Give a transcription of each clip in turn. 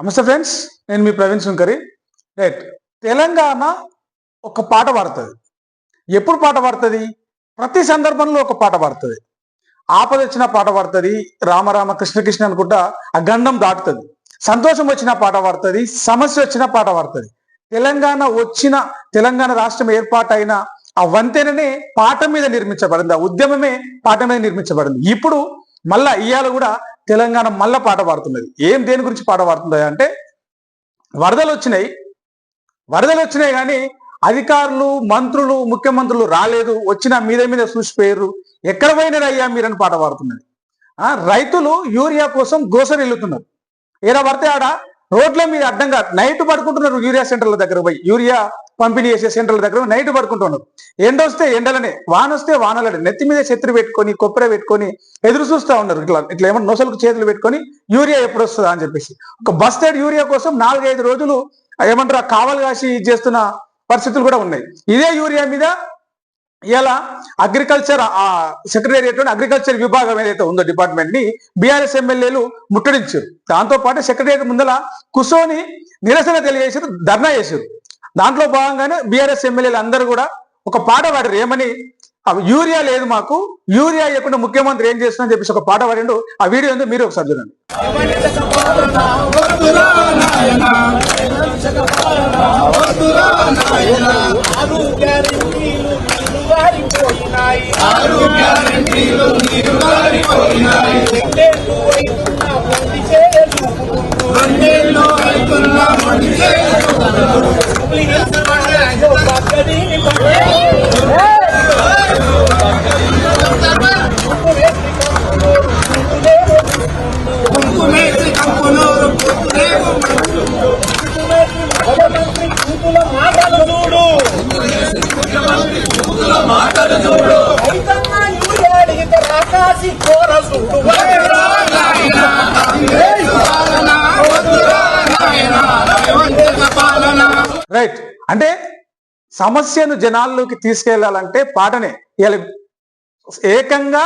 నమస్తే ఫ్రెండ్స్ నేను మీ ప్రవీణ్ సుంకరి రైట్ తెలంగాణ ఒక పాట పాడుతుంది. ఎప్పుడు పాట పాడుతుంది? ప్రతి సందర్భంలో ఒక పాట పాడుతుంది. ఆపద వచ్చిన పాట పాడుతుంది రామరామ కృష్ణకృష్ణ అనుకుంటా ఆ గండం దాటుతుంది. సంతోషం వచ్చిన పాట పాడుతుంది సమస్య వచ్చిన పాట పాడుతుంది. తెలంగాణ వచ్చిన తెలంగాణ రాష్ట్రం ఏర్పాటైన ఆ వంతెననే పాట మీద నిర్మించబడింది ఆ ఉద్యమమే పాట మీద నిర్మించబడింది. ఇప్పుడు మళ్ళా ఇవాళ కూడా తెలంగాణ మళ్ళా పాట పాడుతున్నది. ఏం దేని గురించి పాట పాడుతుంది అంటే వరదలు వచ్చినాయి. వరదలు వచ్చినాయి కానీ అధికారులు మంత్రులు ముఖ్యమంత్రులు రాలేదు. వచ్చిన మీద మీద చూసిపోయారు ఎక్కడ పోయినారు అయ్యా మీరని పాట పాడుతున్నది. ఆ రైతులు యూరియా కోసం గోసరి వెళ్తున్నారు ఏడా పడితే ఆడ రోడ్ల మీద అడ్డంగా నైట్ పడుకుంటున్నారు యూరియా సెంటర్ల దగ్గర పోయి. యూరియా పంపిణీ చేసే సెంటర్ల దగ్గర నైట్ పడుకుంటున్నారు. ఎండ వస్తే ఎండలనే వాన వస్తే వానలనే నెత్తి మీద చెత్రి పెట్టుకొని కొబ్బరి పెట్టుకొని ఎదురు చూస్తూ ఉన్నారు. ఇట్లా ఇట్లా ఏమన్నా నొసలకు చేతులు పెట్టుకొని యూరియా ఎప్పుడు వస్తుందా అని చెప్పేసి. ఒక బస్టెడ్ యూరియా కోసం నాలుగైదు రోజులు ఏమంటారు ఆ కావలు కాసి చేస్తున్న పరిస్థితులు కూడా ఉన్నాయి. ఇదే యూరియా మీద ఇలా అగ్రికల్చర్ ఆ సెక్రటేరియట్ అగ్రికల్చర్ విభాగం ఏదైతే ఉందో డిపార్ట్మెంట్ని బీఆర్ఎస్ ఎమ్మెల్యేలు ముట్టడించారు. దాంతో పాటు సెక్రటేరియట్ ముందల కుసోని నిరసన తెలియజేసారు ధర్నా చేశారు. దాంట్లో భాగంగానే బీఆర్ఎస్ ఎమ్మెల్యేలు అందరూ కూడా ఒక పాట పాడారు. ఏమని? యూరియా లేదు మాకు. యూరియా ఇవ్వకుండా ముఖ్యమంత్రి ఏం చేస్తున్నా చెప్పేసి ఒక పాట పాడిండు. ఆ వీడియో ఏందో మీరు ఒకసారి చూడండి. ఆరు కోర చూడు రైట్. అంటే సమస్యను జనాల్లోకి తీసుకెళ్ళాలంటే పాటనే. ఇలా ఏకంగా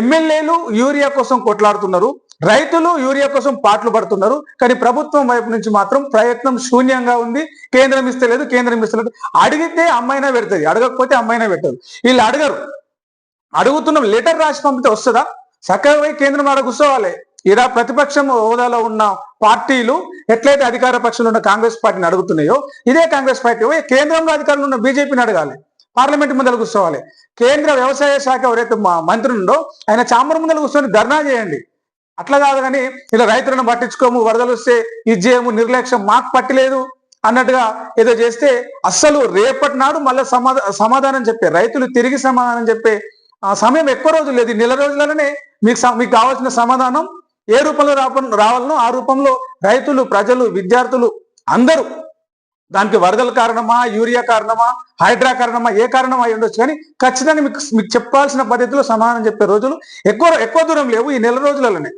ఎమ్మెల్యేలు యూరియా కోసం కొట్లాడుతున్నారు రైతులు యూరియా కోసం పాటలు పడుతున్నారు కానీ ప్రభుత్వం వైపు నుంచి మాత్రం ప్రయత్నం శూన్యంగా ఉంది. కేంద్రం ఇస్తలేదు కేంద్రం ఇస్తలేదు. అడిగితే అమ్మాయినా పెడుతుంది అడగకపోతే అమ్మాయినా పెట్టదు. వీళ్ళు అడగరు. అడుగుతున్న లెటర్ రాసి పంపితే వస్తుందా? చక్కగా కేంద్రం ఆడ కూర్చోవాలి. ఇలా ప్రతిపక్షం హోదాలో ఉన్న పార్టీలు ఎట్లయితే అధికార పక్షంలో ఉన్న కాంగ్రెస్ పార్టీని అడుగుతున్నాయో ఇదే కాంగ్రెస్ పార్టీ కేంద్రంలో అధికారంలో ఉన్న బీజేపీని అడగాలి. పార్లమెంట్ ముందర కూర్చోవాలి. కేంద్ర వ్యవసాయ శాఖ ఎవరైతే మా మంత్రి ఉందో ఆయన చాంబర్ ముందర కూర్చొని ధర్నా చేయండి. అట్లా కాదు కానీ ఇలా రైతులను పట్టించుకోము వరదలు వస్తే ఇది చేయము నిర్లక్ష్యం మాకు పట్టలేదు అన్నట్టుగా ఏదో చేస్తే అస్సలు రేపటి నాడు మళ్ళీ సమాధానం చెప్పే రైతులు తిరిగి సమాధానం చెప్పే ఆ సమయం ఎక్కువ రోజులు లేదు. నెల రోజులలోనే మీకు మీకు కావాల్సిన సమాధానం ఏ రూపంలో రాప రావాలనో ఆ రూపంలో రైతులు ప్రజలు విద్యార్థులు అందరూ దానికి వరదల కారణమా యూరియా కారణమా హైడ్రా కారణమా ఏ కారణం అయి ఉండొచ్చు. కానీ ఖచ్చితంగా మీకు మీకు చెప్పాల్సిన పద్ధతిలో సమాధానం చెప్పే రోజులు ఎక్కువ ఎక్కువ దూరం లేవు ఈ నెల రోజులలోనే.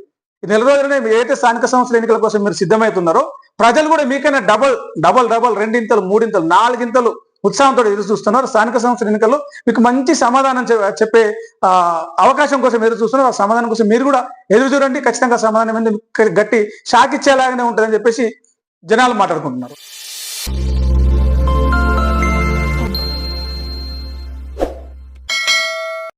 ఈ నెల రోజులనే ఏదైతే స్థానిక సంస్థల ఎన్నికల కోసం మీరు సిద్ధమవుతున్నారో ప్రజలు కూడా మీకైనా డబల్ డబల్ డబల్ రెండింతలు మూడింతలు నాలుగింతలు ఉత్సాహంతో ఎదురు చూస్తున్నారు. స్థానిక సంస్థల ఎన్నికల్లో మీకు మంచి సమాధానం చెప్పే ఆ, అవకాశం కోసం ఎదురు చూస్తున్నారు. ఆ సమాధానం కోసం మీరు కూడా ఎదురు చూడండి. ఖచ్చితంగా సమాధానం గట్టి షాక్ ఇచ్చేలాగానే ఉంటుందని చెప్పేసి జనాలు మాట్లాడుకుంటున్నారు.